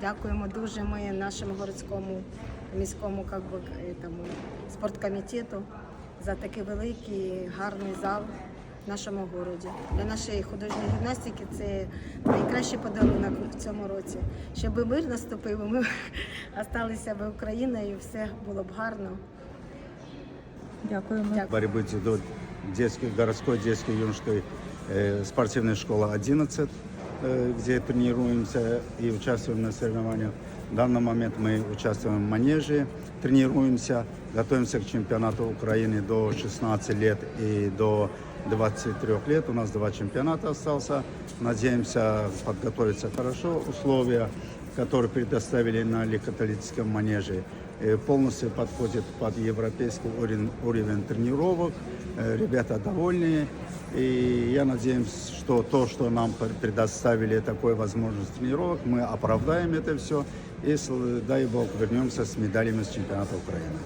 дякуємо дуже ми нашому городському міському как би, этому, спорткомітету за такий великий гарний зал в нашому городі. Для нашої художньої гімнастики це найкращий подарунок в цьому році. Щоб мир наступив, і ми залишилися б Україною, і все було б гарно. Дякуємо. Дякую. борьбы дзюдо детской, городской детской юношеской э, спортивной школы 11, э, где тренируемся и участвуем на соревнованиях. В данный момент мы участвуем в манеже, тренируемся, готовимся к чемпионату Украины до 16 лет и до 23 лет. У нас два чемпионата остался. Надеемся подготовиться хорошо. Условия, которые предоставили на легкоатлетическом манеже, э, полностью подходит под европейский уровень, уровень тренировок. Э, Ребята довольны. И я надеюсь, что то, что нам пр- предоставили такую возможность тренировок, мы оправдаем это все. И, с- дай бог, вернемся с медалями с чемпионата Украины.